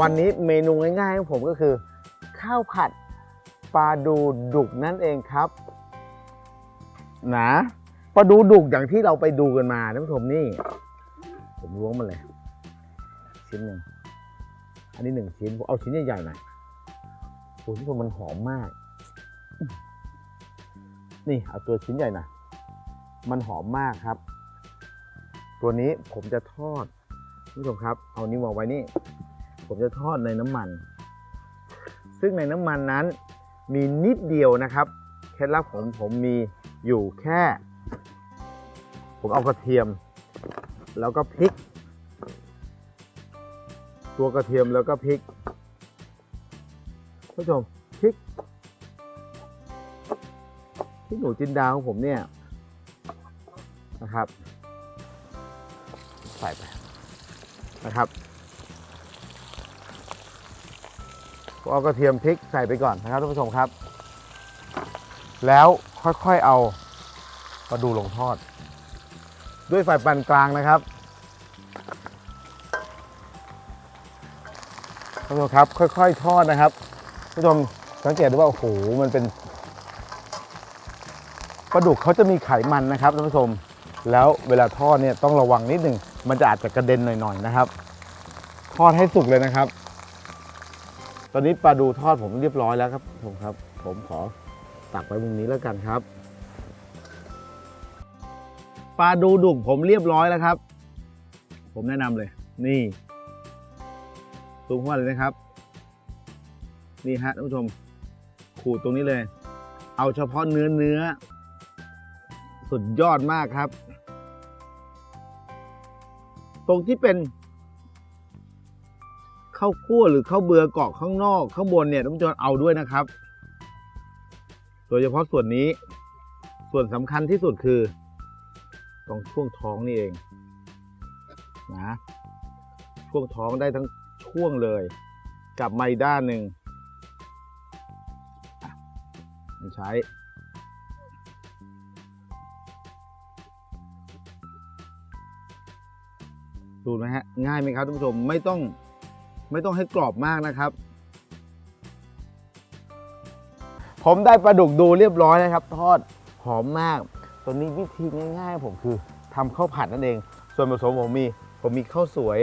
วันนี้เมนูง่ายๆของผมก็คือ ข้าวผัดปลาดูดุกนั่นเองครับนะปลาดูดุกอย่างที่เราไปดูกันมาท่านผู้ชมนี่ ผมล้วงมันเลย ชิ้นหนึ่งอันนี้หนึ่งชิ้นผมเอาชิ้นใหญ่ๆหน่อยโอ้ท่านผู้ชมมันหอมมาก นี่เอาตัวชิ้นใหญ่หน่อยมันหอมมากครับ ตัวนี้ผมจะทอดท่านผู้ชมครับ เอานิ้ววางไว้นี่ ผมจะทอดในน้ำมัน ซึ่งในน้ำมันนั้นมีนิดเดียวนะครับ เคล็ดลับของผมมีอยู่แค่ ผมเอากระเทียม แล้วก็พริก ตัวกระเทียมแล้วก็พริกผู้ชมพริกพริกหนูจินดาของผมเนี่ยนะครับ ใส่ไปนะครับ เอากระเทียมพริกใส่ไปก่อนนะครับท่านผู้ชมครับ แล้วค่อยๆเอาปลาดูลงทอด ด้วยไฟปานกลางนะครับท่านผู้ชมครับ ค่อยๆทอดนะครับท่านผู้ชมสังเกตดูว่าโอ้โหมันเป็นปลาดุกเขาจะมีไขมันนะครับท่านผู้ชม แล้วเวลาทอดเนี่ยต้องระวังนิดหนึ่งมันจะอาจจะกระเด็นหน่อยๆนะครับ ทอดให้สุกเลยนะครับ ตอนนี้ปลาดูทอดผมเรียบร้อยแล้วครับผมครับ ผมขอตักไปมุมนี้แล้วกันครับปลาดูดุกผมเรียบร้อยแล้วครับ ผมแนะนำเลย นี่สูงขึ้นมาเลยนะครับ นี่ฮะท่านผู้ชม ขูดตรงนี้เลย เอาเฉพาะเนื้อเนื้อ สุดยอดมากครับ ตรงที่เป็น ข้าวคั่วหรือข้าวเบือเกาะข้างนอก ข้างบนเนี่ยท่านผู้ชมเอาด้วยนะครับ โดยเฉพาะส่วนนี้ ส่วนสำคัญที่สุดคือตรงช่วงท้องนี่เองนะช่วงท้องได้ทั้งช่วงเลยกับไมาอีกด้านหนึ่งใช้ดูนะฮะง่ายไหมครับท่านผู้ชมไม่ต้อง ไม่ต้องให้กรอบมากนะครับ ผมได้ปลาดุกดูเรียบร้อยนะครับ ทอดหอมมาก ตัวนี้วิธีง่ายๆผมคือทำข้าวผัดนั่นเอง ส่วนผสมผมมี ผมมีข้าวสวย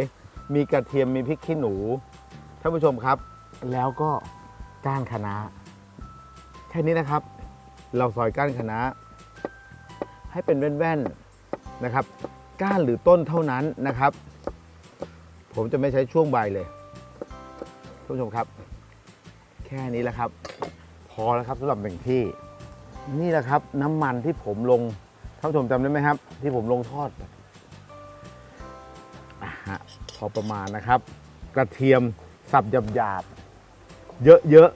มีกระเทียมมีพริกขี้หนูท่านผู้ชมครับ แล้วก็ก้านคะน้าแค่นี้นะครับ เราซอยก้านคะน้าให้เป็นแว่นๆนะครับ ก้านหรือต้นเท่านั้นนะครับ ผมจะไม่ใช้ช่วงใบเลย ท่านผู้ชมครับ แค่นี้แหละครับ พอแล้วครับสำหรับหนึ่งที่ นี่แหละครับ น้ำมันที่ผมลงท่านผู้ชมจำได้ไหมครับ ที่ผมลงทอดอะฮะพอประมาณนะครับ กระเทียมสับหยาบๆเยอะ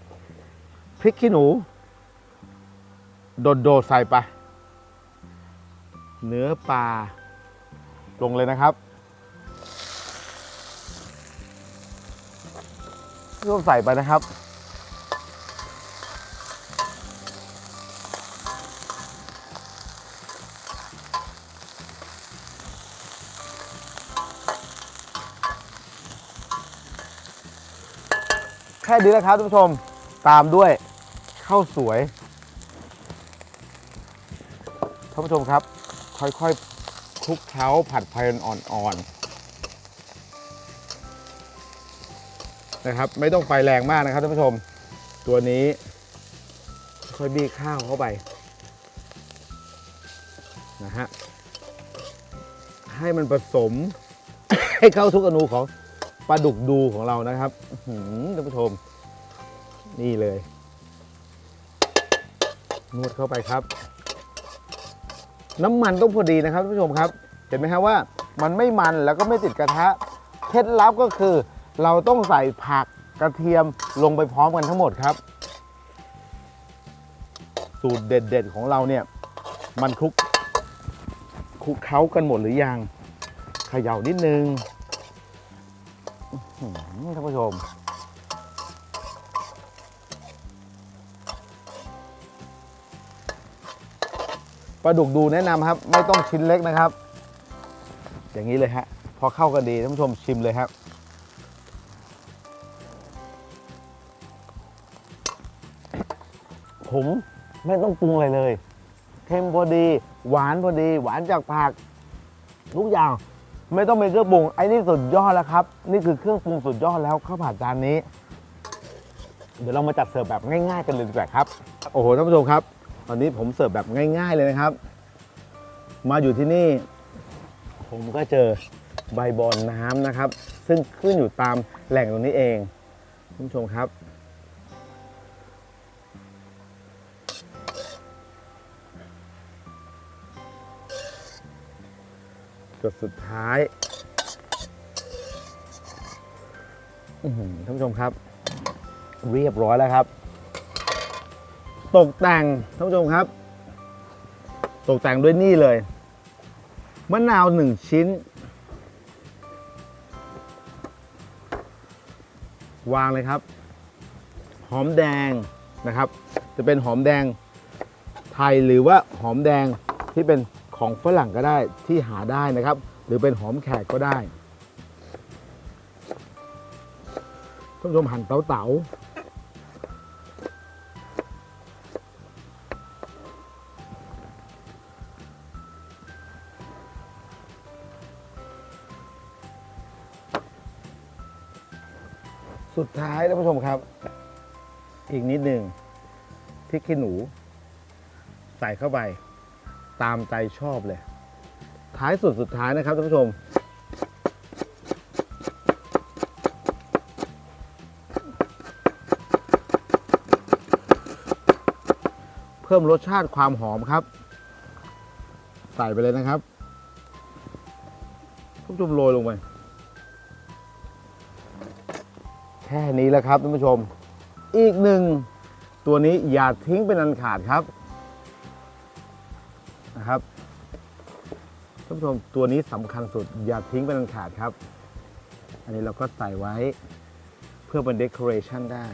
ๆพริกขี้หนู โดดๆใส่ไปเนื้อปลาลงเลยนะครับ ร่วมใส่ไปนะครับ แค่นี้นะครับท่านผู้ชมตามด้วยข้าวสวยท่านผู้ชมครับ ค่อยๆคลุกเคล้าผัดไฟอ่อนๆ นะครับ ไม่ต้องไฟแรงมากนะครับท่านผู้ชม ตัวนี้ ค่อยบี้ข้าวเข้าไปนะฮะให้มันผสม ให้เข้าทุกอนูของปลาดุกดูของเรานะครับหือท่านผู้ชม นี่เลย นวดเข้าไปครับ น้ำมันต้องพอดีนะครับท่านผู้ชมครับ เห็นไหมครับว่ามันไม่มันแล้วก็ไม่ติดกระทะ เคล็ดลับก็คือ เราต้องใส่ผักกระเทียมลงไปพร้อมกันทั้งหมดครับ สูตรเด็ดๆของเราเนี่ย มันคลุกคลุกเคล้ากันหมดหรือยังเขย่านิดนึงท่านผู้ชม ปลาดุกดูแนะนำครับ ไม่ต้องชิ้นเล็กนะครับ อย่างนี้เลยฮะพอเข้ากันดีท่านผู้ชมชิมเลยครับ ผมไม่ต้องปรุงอะไรเลย เค็มพอดี หวานพอดี หวานจากผัก ทุกอย่างไม่ต้องเป็นเครื่องปรุงไอ้นี่สุดยอดแล้วครับ นี่คือเครื่องปรุงสุดยอดแล้วข้าวผัดจานนี้ เดี๋ยวเรามาจัดเสิร์ฟแบบง่ายๆกันเลยดีกว่าครับ โอ้โหท่านผู้ชมครับ ตอนนี้ผมเสิร์ฟแบบง่าย ๆเลยนะครับ มาอยู่ที่นี่ ผมก็เจอใบบอนน้ำนะครับ ซึ่งขึ้นอยู่ตามแหล่งตรงนี้เองท่านผู้ชมครับ จุดสุดท้ายท่านผู้ชมครับ เรียบร้อยแล้วครับ ตกแต่งท่านผู้ชมครับ ตกแต่งด้วยนี่เลยมะนาวหนึ่งชิ้น วางเลยครับ หอมแดงนะครับ จะเป็นหอมแดงไทยหรือว่าหอมแดงที่เป็น ของฝรั่งก็ได้ที่หาได้นะครับ หรือเป็นหอมแขกก็ได้ท่านผู้ชมหั่นเต๋าเต๋าสุดท้ายท่านผู้ชมครับ อีกนิดหนึ่งพริกขี้หนู ใส่เข้าไป ตามใจชอบเลย ท้ายสุดสุดท้ายนะครับท่านผู้ชม เพิ่มรสชาติความหอมครับ ใส่ไปเลยนะครับท่านผู้ชมโรยลงไปแค่นี้แล้วครับท่านผู้ชม อีกหนึ่งตัวนี้อย่าทิ้งเป็นอันขาดครับนะครับ ท่านผู้ชมตัวนี้สำคัญสุดอย่าทิ้งเป็นอันขาดครับ อันนี้เราก็ใส่ไว้เพื่อเป็นเดคอเรชันได้